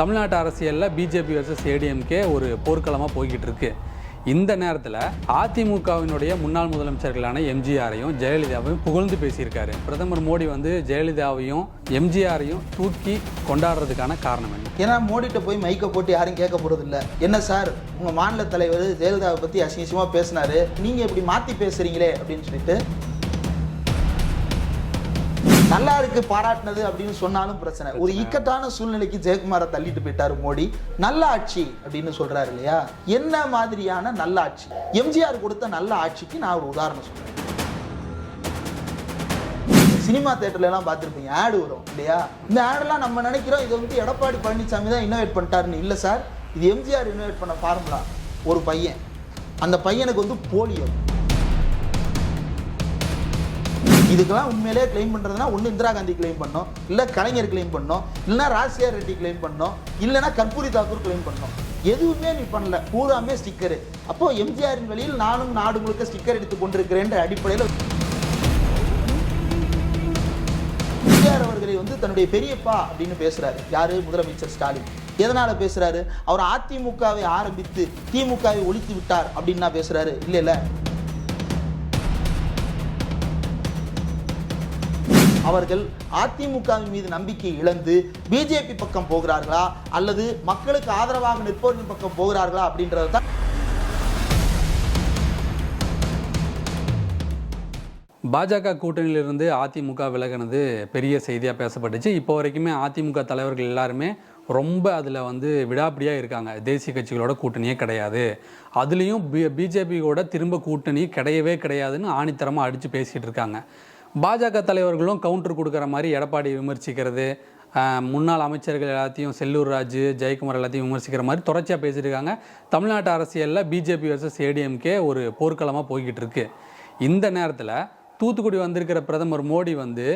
தமிழ்நாட்டு அரசியலில் BJP versus ADMK ஒரு போர்க்களமாக போய்கிட்டு இருக்கு இந்த நேரத்தில் அதிமுகவினுடைய முன்னாள் முதலமைச்சர்களான எம்ஜிஆரையும் ஜெயலலிதாவையும் புகழ்ந்து பேசியிருக்காரு. பிரதமர் மோடி வந்து ஜெயலலிதாவையும் எம்ஜிஆரையும் தூக்கி கொண்டாடுறதுக்கான காரணம் என்ன? ஏன்னா மோடிட்ட போய் மைக்கை போட்டு யாரும் கேட்க போகிறது இல்லை என்ன சார் உங்கள் மாநில தலைவர் ஜெயலலிதாவை பற்றி அசிங்கமா பேசினாரு. நீங்கள் இப்படி மாற்றி பேசுறீங்களே அப்படின்னு சொல்லிட்டு நல்லா இருக்கு பாராட்டினது அப்படின்னு சொன்னாலும் பிரச்சனை. ஒரு இக்கட்டான சூழ்நிலைக்கு ஜெயக்குமாரை தள்ளிட்டு போயிட்டாரு மோடி. நல்ல ஆட்சி அப்படின்னு சொல்றாரு இல்லையா? என்ன மாதிரியான நல்ல ஆட்சி எம்ஜிஆர் கொடுத்த நல்ல ஆட்சிக்கு நான் ஒரு உதாரணம் சொல்றேன். சினிமா தேட்டர்ல எல்லாம் பார்த்துருப்பீங்க ஆடு வரும் இல்லையா? இந்த ஆடெல்லாம் நம்ம நினைக்கிறோம் இது வந்து எடப்பாடி பழனிசாமி தான் இன்னோவேட் பண்ணிட்டாருன்னு இல்லை சார். இது எம்ஜிஆர் இன்னோவேட் பண்ண ஃபார்முலா ஒரு பையன். அந்த பையனுக்கு வந்து போலியோ. இதுக்கெல்லாம் உண்மையிலேயே கிளைம் பண்ணுறதுனா ஒன்று இந்திரா காந்தி கிளைம் பண்ணோம் இல்லை கலைஞர் கிளைம் பண்ணோம் இல்லைன்னா ராஜ்யா ரெட்டி கிளைம் பண்ணோம் இல்லைன்னா கற்பூரி தாக்கூர் கிளைம் பண்ணோம். எதுவுமே நீ பண்ணல பூராமே ஸ்டிக்கரு அப்போ எம்ஜிஆரின் வழியில் நானும் நாடு முழுக்க ஸ்டிக்கர் எடுத்து கொண்டிருக்கிறேன்ற அடிப்படையில் எம்ஜிஆர் அவர்களை வந்து தன்னுடைய பெரியப்பா அப்படின்னு பேசுறாரு. யாரு? முதலமைச்சர் ஸ்டாலின். எதனால பேசுறாரு? அவர் அதிமுகவை ஆரம்பித்து திமுகவை ஒழித்து விட்டார் அப்படின்னு நான் பேசுறாரு. இல்ல இல்ல அவர்கள் அதிமுகவின் மீது நம்பிக்கை இழந்து பிஜேபி பக்கம் போகிறார்களா? அல்லது மக்களுக்கு ஆதரவாக நிற்பவர்களின் பக்கம் போகிறார்களா அப்படின்றது தான் பாஜக கூட்டணியிலிருந்து அதிமுக விலகினது பெரிய செய்தியாக பேசப்பட்டுச்சு. இப்போ வரைக்குமே அதிமுக தலைவர்கள் எல்லாருமே ரொம்ப அதில் வந்து விடாப்பிடியாக இருக்காங்க. தேசிய கட்சிகளோட கூட்டணியே கிடையாது. அதுலேயும் பி பிஜேபியோட திரும்ப கூட்டணி கிடையவே கிடையாதுன்னு ஆணித்தரமாக அடித்து பேசிகிட்டு இருக்காங்க. பாஜக தலைவர்களும் கவுண்டர் கொடுக்குற மாதிரி எடப்பாடி விமர்சிக்கிறது. முன்னாள் அமைச்சர்கள் எல்லாத்தையும் செல்லூர் ராஜு ஜெயக்குமார் எல்லாத்தையும் விமர்சிக்கிற மாதிரி தொடர்ச்சியாக பேசியிருக்காங்க. தமிழ்நாட்டு அரசியலில் பிஜேபி வர்சஸ் ஏடிஎம்கே ஒரு போர்க்களமாக போய்கிட்டு இருக்கு. இந்த நேரத்தில் தூத்துக்குடி வந்திருக்கிற பிரதமர் மோடி வந்து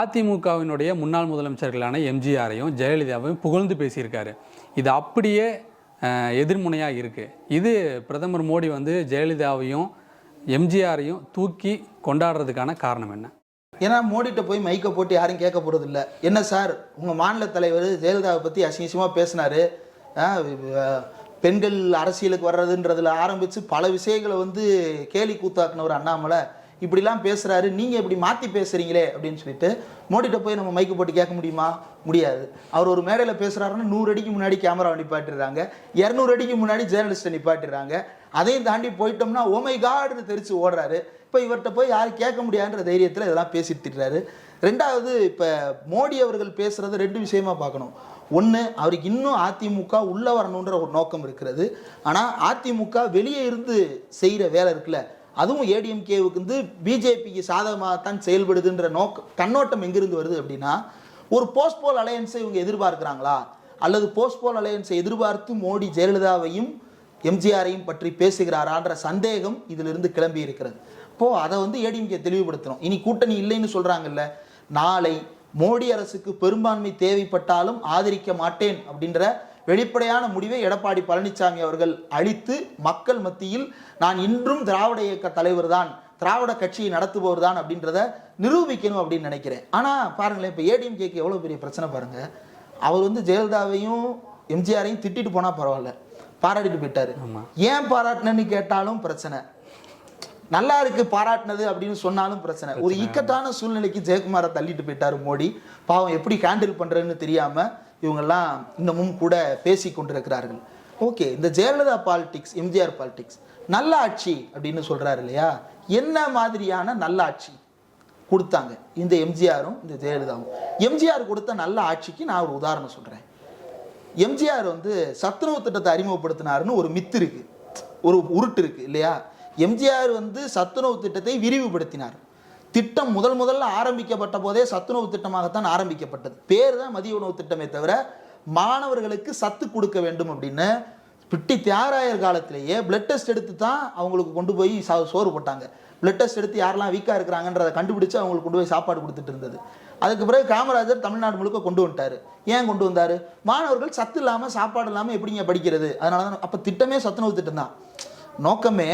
அதிமுகவினுடைய முன்னாள் முதலமைச்சர்களான எம்ஜிஆரையும் ஜெயலலிதாவையும் புகழ்ந்து பேசியிருக்காரு. இது அப்படியே எதிர்முனையாக இருக்குது இது பிரதமர் மோடி வந்து ஜெயலலிதாவையும் எம்ஜிஆரையும் தூக்கி கொண்டாடுறதுக்கான காரணம் என்ன? ஏன்னா மோடிட்ட போய் மைக்கை போட்டு யாரும் கேட்க போகிறது இல்லை என்ன சார் உங்கள் மாநில தலைவர் ஜெயலலிதாவை பற்றி அசிங்கசியமாக பேசினார். பெண்கள் அரசியலுக்கு வர்றதுன்றதில் ஆரம்பித்து பல விஷயங்களை வந்து கேலி கூத்தாக்குனவர் அண்ணாமலை. இப்படிலாம் பேசுகிறாரு நீங்கள் இப்படி மாற்றி பேசுகிறீங்களே அப்படின்னு சொல்லிட்டு மோடிட்ட போய் நம்ம மைக்கு போட்டு கேட்க முடியுமா? முடியாது. அவர் ஒரு மேடையில் பேசுகிறாருன்னு நூறு அடிக்கு முன்னாடி கேமரா நிப்பாட்டிடுறாங்க. இரநூறு அடிக்கு முன்னாடி ஜேர்னலிஸ்ட்டை நிப்பாட்டிடுறாங்க. அதையும் தாண்டி போயிட்டோம்னா oh ஓமை காடுன்னு தெரிச்சு ஓடுறாரு. இப்போ இவர்கிட்ட போய் யாரும் கேட்க முடியாதுன்ற தைரியத்தில் இதெல்லாம் பேசிட்டு திட்டுறாரு. ரெண்டாவது இப்போ மோடி அவர்கள் பேசுகிறது ரெண்டு விஷயமா பார்க்கணும். ஒன்று அவருக்கு இன்னும் அதிமுக உள்ளே வரணுன்ற ஒரு நோக்கம் இருக்கிறது. ஆனால் அதிமுக வெளியே இருந்து செய்கிற வேலை இருக்குல்ல அதுவும் ஏடிஎம்கேவுக்கு வந்து பிஜேபிக்கு சாதகமாகத்தான் செயல்படுதுன்ற நோக்கம் கண்ணோட்டம் எங்கிருந்து வருது அப்படின்னா ஒரு போஸ்ட்போல் அலையன்ஸை இவங்க எதிர்பார்க்குறாங்களா? அல்லது போஸ்ட்போல் அலையன்ஸை எதிர்பார்த்து மோடி ஜெயலலிதாவையும் எம்ஜிஆரையும் பற்றி பேசுகிறாரான்ற சந்தேகம் இதிலிருந்து கிளம்பி இருக்கிறது இப்போது அதை வந்து ஏடிஎம்கே தெளிவுபடுத்தணும். இனி கூட்டணி இல்லைன்னு சொல்கிறாங்கல்ல நாளை மோடி அரசுக்கு பெரும்பான்மை தேவைப்பட்டாலும் ஆதரிக்க மாட்டேன் அப்படின்ற வெளிப்படையான முடிவை எடப்பாடி பழனிசாமி அவர்கள் அளித்து மக்கள் மத்தியில் நான் இன்றும் திராவிட இயக்க தலைவர் தான் திராவிட கட்சியை நடத்துபவர் தான் அப்படின்றத நிரூபிக்கணும் அப்படின்னு நினைக்கிறேன். ஆனால் பாருங்களேன் இப்போ ஏடிஎம்கேக்கு எவ்வளோ பெரிய பிரச்சனை பாருங்கள் அவர் வந்து ஜெயலலிதாவையும் எம்ஜிஆரையும் திட்டிட்டு போனால் பரவாயில்ல. பாராட்டிட்டு போயிட்டாரு. ஏன் பாராட்டினன்னு கேட்டாலும் பிரச்சனை. நல்லா இருக்கு பாராட்டினது அப்படின்னு சொன்னாலும் பிரச்சனை. ஒரு இக்கட்டான சூழ்நிலைக்கு ஜெயக்குமாரை தள்ளிட்டு போயிட்டாரு மோடி. பாவம் எப்படி ஹேண்டில் பண்றதுன்னு தெரியாம இவங்கெல்லாம் இன்னமும் கூட பேசி கொண்டிருக்கிறார்கள். ஓகே இந்த ஜெயலலிதா பாலிடிக்ஸ் எம்ஜிஆர் பாலிடிக்ஸ் நல்ல ஆட்சி அப்படின்னு சொல்றாரு இல்லையா? என்ன மாதிரியான நல்ல ஆட்சி கொடுத்தாங்க? இந்த எம்ஜிஆரும் இந்த ஜெயலலிதாவும். எம்ஜிஆர் கொடுத்த நல்ல ஆட்சிக்கு நான் ஒரு உதாரணம் சொல்றேன். எம்ஜிஆர் வந்து சத்துணவு திட்டத்தை அறிமுகப்படுத்தினாருன்னு ஒரு மித்து இருக்கு. ஒரு உருட்டு இருக்கு இல்லையா? எம்ஜிஆர் வந்து சத்துணவு திட்டத்தை விரிவுபடுத்தினார். திட்டம் முதல் முதல்ல ஆரம்பிக்கப்பட்ட போதே சத்துணவு திட்டமாகத்தான் ஆரம்பிக்கப்பட்டது. பேர் தான் மதிய உணவு திட்டமே தவிர மாணவர்களுக்கு சத்து கொடுக்க வேண்டும் அப்படின்னு பிட்டி தியாகராயர் காலத்திலேயே பிளட் டெஸ்ட் எடுத்து தான் அவங்களுக்கு கொண்டு போய் சோறு போட்டாங்க. பிளட் டெஸ்ட் எடுத்து யாரெல்லாம் வீக்காக இருக்கிறாங்கன்றதை கண்டுபிடிச்சு அவங்களுக்கு கொண்டு போய் சாப்பாடு கொடுத்துட்டு இருந்தது. அதுக்கு பிறகு காமராஜர் தமிழ்நாடு முழுக்க கொண்டு வந்துட்டாரு. ஏன் கொண்டு வந்தாரு? மாணவர்கள் சத்து இல்லாமல் சாப்பாடு இல்லாமல் எப்படிங்க படிக்கிறது? அதனால தான் அப்போ திட்டமே சத்துணவு திட்டம் தான். நோக்கமே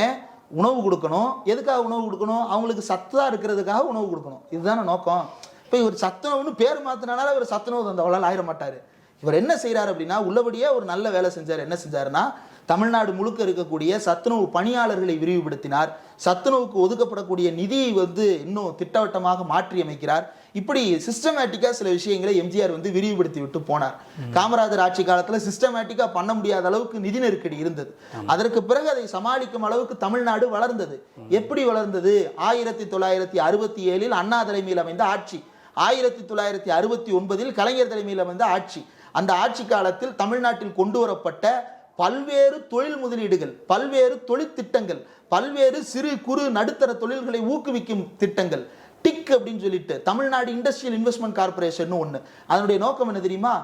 உணவு கொடுக்கணும். எதுக்காக உணவு கொடுக்கணும்? அவங்களுக்கு சத்தாக இருக்கிறதுக்காக உணவு கொடுக்கணும். இதுதானே நோக்கம். இப்போ இவர் சத்துணவுன்னு பேர் மாற்றினால இவர் சத்துணவு தந்தவளால் ஆயிட மாட்டார். இவர் என்ன செய்கிறார் அப்படின்னா உள்ளபடியே ஒரு நல்ல வேலை செஞ்சார். என்ன செஞ்சாருன்னா தமிழ்நாடு முழுக்க இருக்கக்கூடிய சத்துணவு பணியாளர்களை விரிவுபடுத்தினார். சத்துணவுக்கு ஒதுக்கப்படக்கூடிய நிதியை வந்து இன்னும் திட்டவட்டமாக மாற்றி அமைக்கிறார் இப்படி சிஸ்டமேட்டிக்கா சில விஷயங்களை எம்ஜிஆர் வந்து விரிவுபடுத்தி விட்டு போனார். காமராஜர் ஆட்சி காலத்துல சிஸ்டமேட்டிக்கா பண்ண முடியாத அளவுக்கு நிதி நெருக்கடி இருந்தது. அதற்கு பிறகு அதை சமாளிக்கும் அளவுக்கு தமிழ்நாடு வளர்ந்தது. எப்படி வளர்ந்தது? ஆயிரத்தி தொள்ளாயிரத்தி அறுபத்தி ஏழில் அண்ணா தலைமையில் அமைந்த ஆட்சி. ஆயிரத்தி தொள்ளாயிரத்தி அறுபத்தி ஒன்பதில் கலைஞர் தலைமையில் அமைந்த ஆட்சி. அந்த ஆட்சி காலத்தில் தமிழ்நாட்டில் கொண்டு வரப்பட்ட பல்வேறு தொழில் முதலீடுகள் பல்வேறு தொழிற்திட்டங்கள் பல்வேறு சிறு குறு நடுத்தர தொழில்களை ஊக்குவிக்கும் திட்டங்கள் அப்படின்னு சொல்லிட்டு தமிழ்நாடு இண்டஸ்ட்ரியல் இன்வெஸ்ட்மெண்ட் கார்பரேஷன் ஒன்று அதனுடைய நோக்கம் என்ன தெரியுமா?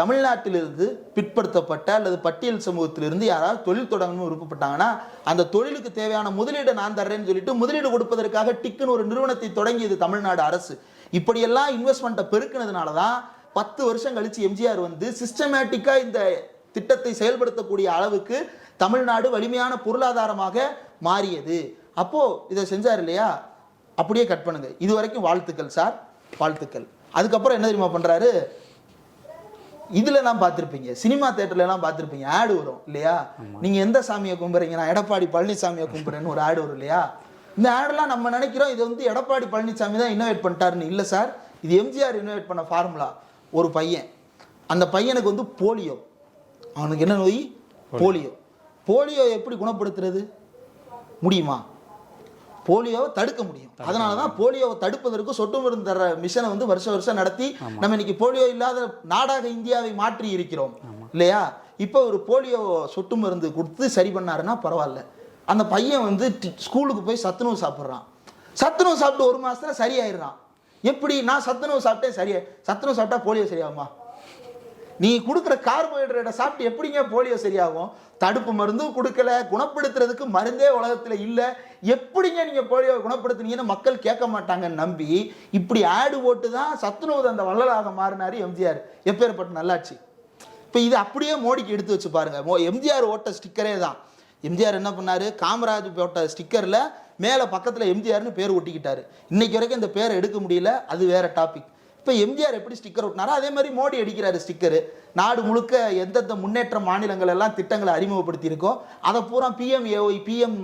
தமிழ்நாட்டிலிருந்து பிற்படுத்தப்பட்ட அல்லது பட்டியல் சமூகத்திலிருந்து யாராவது தொழில் தொடங்கணும்னு விருப்பப்பட்டாங்கன்னா அந்த தொழிலுக்கு தேவையான முதலீடு நான் தர்றேன்னு சொல்லிட்டு முதலீடு கொடுப்பதற்காக டிக்குன்னு ஒரு நிறுவனத்தை தொடங்கியது தமிழ்நாடு அரசு. இப்படியெல்லாம் இன்வெஸ்ட்மெண்ட்டை பெருக்கினதுனால தான் பத்து வருஷம் கழிச்சு எம்ஜிஆர் வந்து சிஸ்டமேட்டிக்கா இந்த திட்டத்தை செயல்படுத்தக்கூடிய அளவுக்கு தமிழ்நாடு வலிமையான பொருளாதாரமாக மாறியது. அப்போ இதை செஞ்சார் இல்லையா? அப்படியே கட் பண்ணுங்க. இது வரைக்கும் வாழ்த்துக்கள் சார் வாழ்த்துக்கள். அதுக்கப்புறம் என்ன தெரியுமா பண்றாரு? இதுல எல்லாம் பார்த்திருப்பீங்க. சினிமா தேட்டர்ல எல்லாம் பார்த்திருப்பீங்க. ஆடு வரும் இல்லையா? நீங்க எந்த சாமியை கும்பிடுறீங்க நான் எடப்பாடி பழனிசாமியை கும்பிடுறேன்னு ஒரு ஆடு வரும் இல்லையா? இந்த ஆடெல்லாம் நம்ம நினைக்கிறோம் இது வந்து எடப்பாடி பழனிசாமி தான் இன்னோவேட் பண்ணிட்டாருன்னு இல்லை சார் இது எம்ஜிஆர் இன்னோவேட் பண்ண ஃபார்முலா ஒரு பையன். அந்த பையனுக்கு வந்து போலியோ. அவனுக்கு என்ன நோய்? போலியோ. போலியோ எப்படி குணப்படுத்துறது? முடியுமா? போலியோவை தடுக்க முடியும். அதனால தான் போலியோவை தடுப்பதற்கு சொட்டு மருந்து தர மிஷனை வந்து வருஷம் வருஷம் நடத்தி நம்ம இன்னைக்கு போலியோ இல்லாத நாடாக இந்தியாவை மாற்றி இருக்கிறோம். இல்லையா? இப்போ ஒரு போலியோ சொட்டு மருந்து கொடுத்து சரி பண்ணாருன்னா பரவாயில்ல. அந்த பையன் வந்து ஸ்கூலுக்கு போய் சத்துணவு சாப்பிட்றான். சத்துணவு சாப்பிட்டு ஒரு மாசத்துல சரியாயிடுறான். எப்படி? நான் சத்துணவு சாப்பிட்டேன் சரியா சத்துணவு சாப்பிட்டா போலியோ சரியாகுமா? நீ கொடுக்குற கார்போஹைட்ரேட்டை சாப்பிட்டு எப்படிங்க போலியோ சரியாகும்? தடுப்பு மருந்தும் கொடுக்கல குணப்படுத்துறதுக்கு மருந்தே உலகத்தில் இல்லை. எப்படிங்க நீங்கள் போலியோ குணப்படுத்துனீங்கன்னு மக்கள் கேட்க மாட்டாங்கன்னு நம்பி இப்படி ஆடு போட்டு தான் சத்துணவு அந்த வள்ளலாக மாறினார் எம்ஜிஆர். எப்பேற்பட்ட நல்லாட்சி. இப்போ இது அப்படியே மோடிக்கு எடுத்து வச்சு பாருங்கள் மோ எம்ஜிஆர் ஓட்ட ஸ்டிக்கரே தான். எம்ஜிஆர் என்ன பண்ணாரு? காமராஜ் போட்ட ஸ்டிக்கரில் மேலே பக்கத்தில் எம்ஜிஆர்னு பேர் ஒட்டிக்கிட்டார். இன்றைக்கி வரைக்கும் இந்த பேரை எடுக்க முடியல. அது வேறு டாபிக் இப்போ எம்ஜிஆர் எப்படி ஸ்டிக்கர் ஒட்டினாரோ அதே மாதிரி மோடி அடிக்கிறாரு ஸ்டிக்கரு நாடு முழுக்க எந்தெந்த முன்னேற்ற மாநிலங்கள் எல்லாம் திட்டங்களை அறிமுகப்படுத்தியிருக்கோ அதை பூரா PM AY PM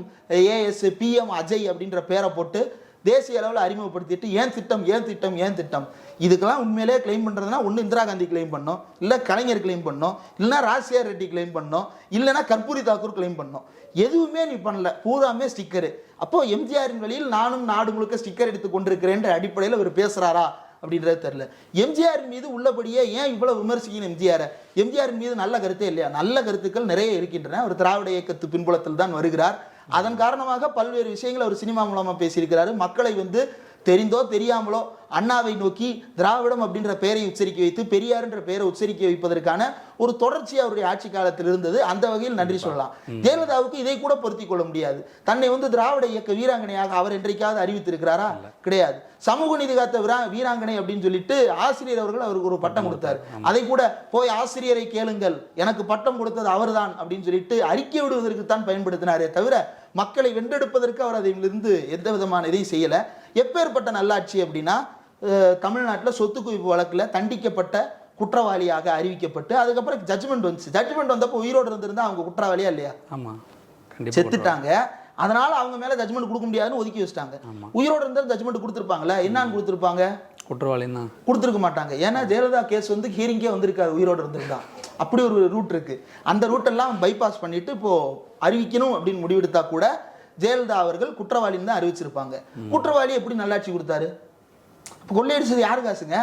AS PM AJAY அப்படின்ற பேரை போட்டு தேசிய அளவில் அறிமுகப்படுத்திட்டு ஏன் திட்டம் ஏன் திட்டம் ஏன் திட்டம்? இதுக்கெல்லாம் உண்மையிலே கிளைம் பண்ணுறதுனா ஒன்று இந்திரா காந்தி கிளைம் பண்ணோம். இல்லை கலைஞர் கிளைம் பண்ணோம். இல்லைன்னா ராஜசேகர் ரெட்டி கிளைம் பண்ணோம். இல்லைன்னா கற்பூரி தாக்கூர் கிளைம் பண்ணோம். எதுவுமே நீ பண்ணல. பூராமே ஸ்டிக்கரு அப்போது எம்ஜிஆரின் வழியில் நானும் நாடு முழுக்க ஸ்டிக்கர் எடுத்து கொண்டிருக்கிறேன்ற அடிப்படையில் அவர் பேசுகிறாரா அப்படின்றது தெரியல. எம்ஜிஆர் மீது உள்ளபடியே ஏன் இவ்வளவு விமர்சிக்கணும் எம்ஜிஆர்? எம்ஜிஆர் மீது நல்ல கருத்தே இல்லையா? நல்ல கருத்துக்கள் நிறைய இருக்கின்றன. ஒரு திராவிட இயக்கத்து பின்புலத்தில் தான் வருகிறார். அதன் காரணமாக பல்வேறு விஷயங்களை அவர் சினிமா மூலமா பேசியிருக்கிறாரு. மக்களை வந்து தெரிந்தோ தெரியாமலோ அண்ணாவை நோக்கி திராவிடம் அப்படின்ற பெயரை உச்சரிக்க வைத்து பெரியார்ன்ற பெயரை உச்சரிக்க வைப்பதற்கான ஒரு தொடர்ச்சி அவருடைய ஆட்சி காலத்தில் இருந்தது. அந்த வகையில் நன்றி சொல்லலாம். ஜெயலலிதாவுக்கு இதை கூட பொருத்தி கொள்ள முடியாது. தன்னை வந்து திராவிட இயக்க வீராங்கனையாக அவர் என்றைக்காவது அறிவித்திருக்கிறாரா? கிடையாது. சமூக நீதி காத்த வீரா- வீராங்கனை அப்படின்னு சொல்லிட்டு ஆசிரியர் அவர்கள் அவருக்கு ஒரு பட்டம் கொடுத்தார். அதை கூட போய் ஆசிரியரை கேளுங்கள் எனக்கு பட்டம் கொடுத்தது அவர்தான் அப்படின்னு சொல்லிட்டு அறிக்கை விடுவதற்கு தான் பயன்படுத்தினாரே தவிர மக்களை வென்றெடுப்பதற்கு அவர் அதிலிருந்து எந்த விதமான இதையும் செய்யல. எப்பேற்பட்ட நல்லாட்சி அப்படின்னா தமிழ்நாட்டுல சொத்து குவிப்பு வழக்குல தண்டிக்கப்பட்ட குற்றவாளியாக அறிவிக்கப்பட்டு அதுக்கப்புறம் ஜட்ஜ்மெண்ட் வந்துச்சு. ஜட்ஜ்மெண்ட் வந்தப்போ உயிரோடு இருந்திருந்தா அவங்க குற்றவாளியா இல்லையா? ஆமாம் செத்துட்டாங்க. அதனால அவங்க மேல ஜட்ஜ்மெண்ட் கொடுக்க முடியாதுன்னு ஒதுக்கி வச்சிட்டாங்க. உயிரோட இருந்தா ஜட்ஜ்மெண்ட் கொடுத்துருப்பாங்கல்ல? என்னன்னு கொடுத்துருப்பாங்க? குற்றவாளின்னு? தான் கொடுத்துருக்க மாட்டாங்க. ஏன்னா ஜெயலலிதா கேஸ் வந்து ஹியரிங்கே வந்திருக்காது. உயிரோட இருந்திருந்தா. அப்படி ஒரு ரூட் இருக்கு. அந்த ரூட்டெல்லாம் பைபாஸ் பண்ணிட்டு இப்போ அறிவிக்கணும் அப்படின்னு முடிவெடுத்தா கூட ஜெயலலிதா அவர்கள் குற்றவாளின்னு தான் அறிவிச்சிருப்பாங்க. குற்றவாளி எப்படி நல்லாட்சி கொடுத்தாரு? இப்போ கொள்ளையடிச்சது யாரு காசுங்க?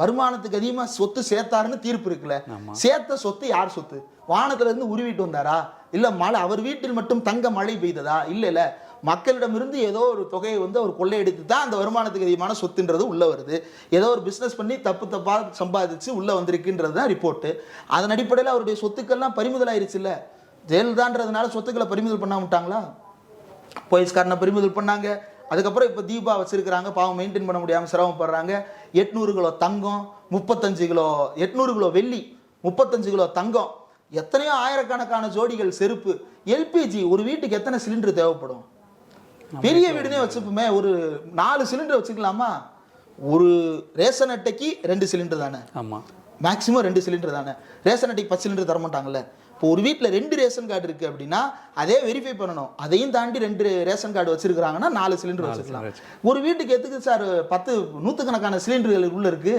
வருமானத்துக்கு அதிகமா சொத்து சேர்த்தாருன்னு தீர்ப்பு இருக்குல்ல. சேர்த்த சொத்து யார் சொத்து? வானத்துல இருந்து உருவிட்டு வந்தாரா? இல்ல மழை அவர் வீட்டில் மட்டும் தங்க மழை பெய்ததா? இல்ல இல்ல. மக்களிடமிருந்து ஏதோ ஒரு தொகையை வந்து அவர் கொள்ளையடித்து தான் அந்த வருமானத்துக்கு அதிகமான சொத்துன்றது உள்ள வருது. ஏதோ ஒரு பிசினஸ் பண்ணி தப்பு தப்பா சம்பாதிச்சு உள்ள வந்திருக்குன்றது தான் ரிப்போர்ட்டு அதன் அடிப்படையில் அவருடைய சொத்துக்கள்லாம் பறிமுதல் ஆயிருச்சு இல்ல ஜெயலலிதான்றதுனால சொத்துக்களை பறிமுதல் பண்ண விட்டாங்களா? போலீஸ்காரனை பறிமுதல் பண்ணாங்க. அதுக்கப்புறம் இப்போ தீபா வச்சிருக்கிறாங்க. பாவம் மெயின்டைன் பண்ண முடியாமல் சிரமப்படுறாங்க. எட்நூறு கிலோ தங்கம் முப்பத்தஞ்சு கிலோ எட்நூறு கிலோ வெள்ளி முப்பத்தஞ்சு கிலோ தங்கம் எத்தனையோ ஆயிரக்கணக்கான ஜோடிகள் செருப்பு எல்பிஜி ஒரு வீட்டுக்கு எத்தனை சிலிண்டர் தேவைப்படும்? பெரிய வீடுனே வச்சுப்போமே ஒரு நாலு சிலிண்டர் வச்சுக்கலாமா? ஒரு ரேஷன் அட்டைக்கு ரெண்டு சிலிண்டர் தானே? ஆமாம் மேக்ஸிமம் ரெண்டு சிலிண்டர் தானே? ரேஷன் அட்டைக்கு பத்து சிலிண்டர் தர மாட்டாங்கல்ல இப்போ ஒரு வீட்டில் ரெண்டு ரேஷன் கார்டு இருக்குது அப்படின்னா அதே வெரிஃபை பண்ணணும். அதையும் தாண்டி ரெண்டு ரேஷன் கார்டு வச்சிருக்காங்கன்னா நாலு சிலிண்டர் வச்சுக்கலாம் ஒரு வீட்டுக்கு எதுக்கு சார் பத்து நூற்றுக்கணக்கான சிலிண்டர்கள் உள்ள இருக்கு?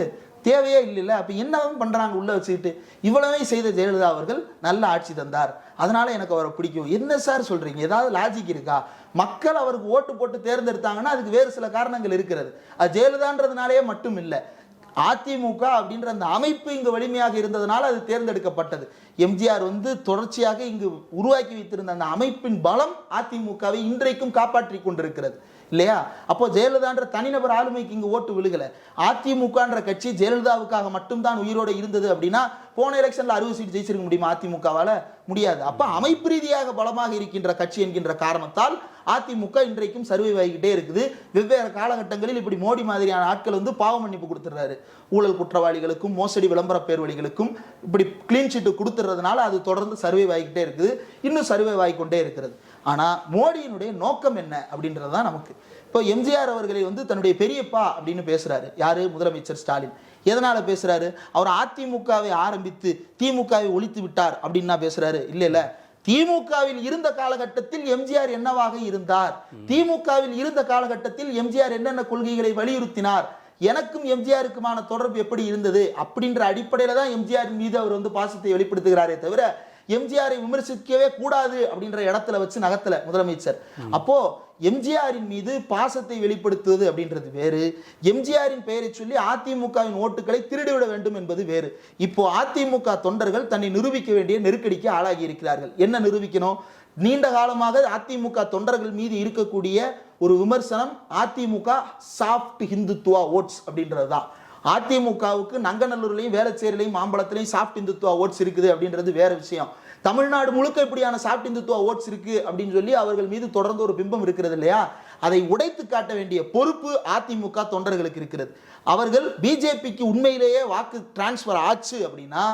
தேவையே இல்லைல்ல. அப்போ என்னவும் பண்ணுறாங்க உள்ள வச்சுக்கிட்டு. இவ்வளவே செய்த ஜெயலலிதா அவர்கள் நல்ல ஆட்சி தந்தார். அதனால எனக்கு அவரை பிடிக்கும். என்ன சார் சொல்றீங்க? ஏதாவது லாஜிக் இருக்கா? மக்கள் அவருக்கு ஓட்டு போட்டு தேர்ந்தெடுத்தாங்கன்னா அதுக்கு வேறு சில காரணங்கள் இருக்கிறது. அது ஜெயலலிதான்றதுனாலேயே மட்டும் இல்லை. அதிமுக அப்படின்ற அந்த அமைப்பு இங்கு வலிமையாக இருந்ததனால அது தேர்ந்தெடுக்கப்பட்டது. எம்ஜிஆர் வந்து தொடர்ச்சியாக இங்கு உருவாக்கி வைத்திருந்த அந்த அமைப்பின் பலம் அதிமுகவை இன்றைக்கும் காப்பாற்றி கொண்டிருக்கிறது. இல்லையா? அப்போ ஜெயலலிதான்ற தனிநபர் ஆளுமைக்கு இங்கு ஓட்டு விழுகலை. அதிமுகன்ற கட்சி ஜெயலலிதாவுக்காக மட்டும்தான் உயிரோடு இருந்தது அப்படின்னா போன எலெக்ஷனில் அறுபது சீட் ஜெயிச்சிருக்க முடியுமா அதிமுகவால்? முடியாது. அப்போ அமைப்பு ரீதியாக பலமாக இருக்கின்ற கட்சி என்கின்ற காரணத்தால் அதிமுக இன்றைக்கும் சர்வை ஆகிக்கிட்டே இருக்குது. வெவ்வேறு காலகட்டங்களில் இப்படி மோடி மாதிரியான ஆட்கள் வந்து பாவ மன்னிப்பு கொடுத்துட்றாரு. ஊழல் குற்றவாளிகளுக்கும் மோசடி விளம்பர பேர்வழிகளுக்கும் இப்படி கிளீன் சீட்டு கொடுத்துறதுனால அது தொடர்ந்து சர்வை ஆகிக்கிட்டே இருக்குது. இன்னும் சர்வை ஆகிக்கொண்டே இருக்கிறது. ஆனா மோடியினுடைய நோக்கம் என்ன அப்படின்றது தான் நமக்கு. இப்போ எம்ஜிஆர் அவர்களை வந்து தன்னுடைய பெரியப்பா அப்படின்னு பேசுறாரு. யாரு? முதலமைச்சர் ஸ்டாலின். எதனால பேசுறாரு? அவர் அதிமுகவை ஆரம்பித்து திமுகவை ஒழித்து விட்டார் அப்படின்னா பேசுறாரு. இல்ல இல்ல. திமுகவில் இருந்த காலகட்டத்தில் எம்ஜிஆர் என்னவாக இருந்தார்? திமுகவில் இருந்த காலகட்டத்தில் எம்ஜிஆர் என்னென்ன கொள்கைகளை வலியுறுத்தினார்? எனக்கும் எம்ஜிஆருக்குமான தொடர்பு எப்படி இருந்தது? அப்படின்ற அடிப்படையில் தான் எம்ஜிஆர் மீது அவர் வந்து பாசத்தை வெளிப்படுத்துகிறாரே தவிர எம்ஜிஆரை விமர்சிக்கவே கூடாது அப்படின்ற இடத்துல வச்சு நகத்துல முதலமைச்சர். அப்போ எம்ஜிஆரின் மீது பாசத்தை வெளிப்படுத்துவது அப்படின்றது வேறு. எம்ஜிஆரின் பெயரை சொல்லி அதிமுகவின் ஓட்டுகளை திருடிவிட வேண்டும் என்பது வேறு. இப்போ அதிமுக தொண்டர்கள் தன்னை நிரூபிக்க வேண்டிய நெருக்கடிக்கு ஆளாகி இருக்கிறார்கள். என்ன நிரூபிக்கணும்? நீண்ட காலமாக அதிமுக தொண்டர்கள் மீது இருக்கக்கூடிய ஒரு விமர்சனம் அதிமுக சாஃப்ட் ஹிந்துத்துவா ஓட்ஸ் அப்படின்றது தான் அதிமுகவுக்கு நங்கநல்லூர்லையும் வேளச்சேரிலையும் மாம்பழத்திலையும் சாஃப்ட் இந்துத்துவா ஓட்ஸ் இருக்குது அப்படின்றது வேற விஷயம். தமிழ்நாடு முழுக்க இப்படியான சாஃப்ட் இந்துத்துவா ஓட்ஸ் இருக்கு அப்படின்னு சொல்லி அவர்கள் மீது தொடர்ந்து ஒரு பிம்பம் இருக்கிறது இல்லையா? அதை உடைத்து காட்ட வேண்டிய பொறுப்பு அதிமுக தொண்டர்களுக்கு இருக்கிறது. அவர்கள் பிஜேபிக்கு உண்மையிலேயே வாக்கு டிரான்ஸ்ஃபர் ஆச்சு அப்படின்னா